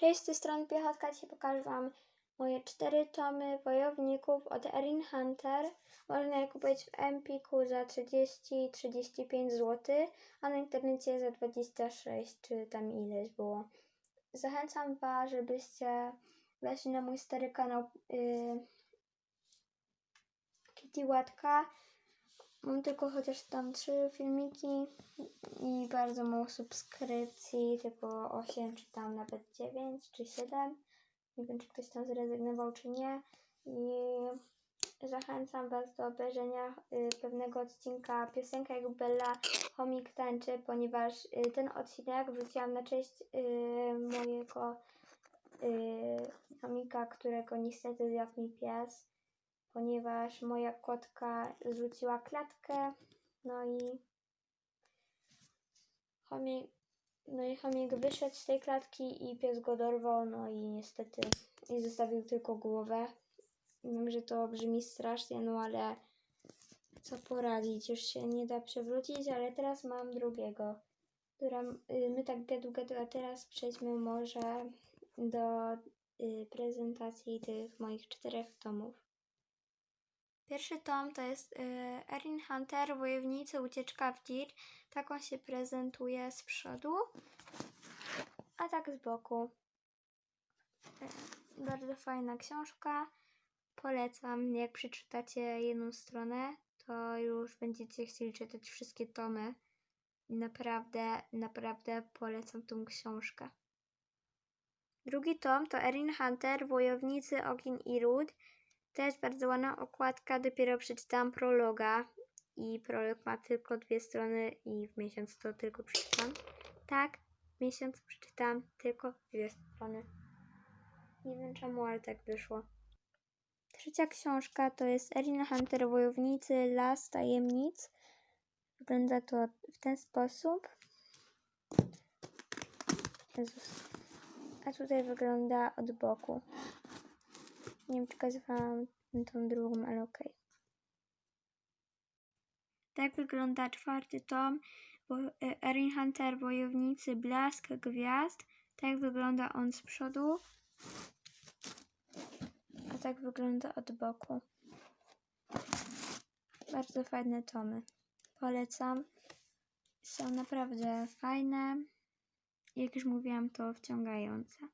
Cześć, z tej strony Piechotka. Dzisiaj pokażę Wam moje cztery tomy wojowników od Erin Hunter. Można je kupić w Empiku za 30-35 zł, a na internecie za 26 czy tam ileś było. Zachęcam Was, żebyście weszli na mój stary kanał yy, Kitty Łatka. Mam tylko chociaż tam trzy filmiki i bardzo mało subskrypcji, tylko 8 czy tam nawet 9 czy 7. Nie wiem, czy ktoś tam zrezygnował, czy nie. I zachęcam Was do obejrzenia y, pewnego odcinka piosenka jak Bella Chomik tańczy, ponieważ y, ten odcinek wrzuciłam na cześć y, mojego chomika, którego niestety zjadł mi pies ponieważ moja kotka zrzuciła klatkę, no i chomik, no i chomik wyszedł z tej klatki i pies go dorwał, no i niestety i zostawił tylko głowę. Wiem, że to brzmi strasznie, no ale co poradzić, już się nie da przewrócić, ale teraz mam drugiego, która y, my tak gadu gadu, a teraz przejdźmy może do y, prezentacji tych moich czterech tomów. Pierwszy tom to jest y, Erin Hunter, Wojownicy Ucieczka w Dzicz. Tak on się prezentuje z przodu, a tak z boku. Y, bardzo fajna książka. Polecam. Jak przeczytacie jedną stronę, to już będziecie chcieli czytać wszystkie tomy. Naprawdę, naprawdę polecam tą książkę. Drugi tom to Erin Hunter, Wojownicy Ogień i Ród. Jest bardzo ładna okładka, dopiero przeczytałam prologa i prolog ma tylko dwie strony i w miesiąc to tylko przeczytam. Tak, w miesiąc przeczytałam tylko dwie strony. Nie wiem czemu, ale tak wyszło. Trzecia książka to jest Erin Hunter Wojownicy Las Tajemnic. Wygląda to w ten sposób. Jezus. A tutaj wygląda od boku. Nie wiem, tą drugą, ale okej. Tak wygląda czwarty tom bo Erin Hunter Wojownicy Blask Gwiazd. Tak wygląda on z przodu. A tak wygląda od boku. Bardzo fajne tomy. Polecam. Są naprawdę fajne. Jak już mówiłam, to wciągające.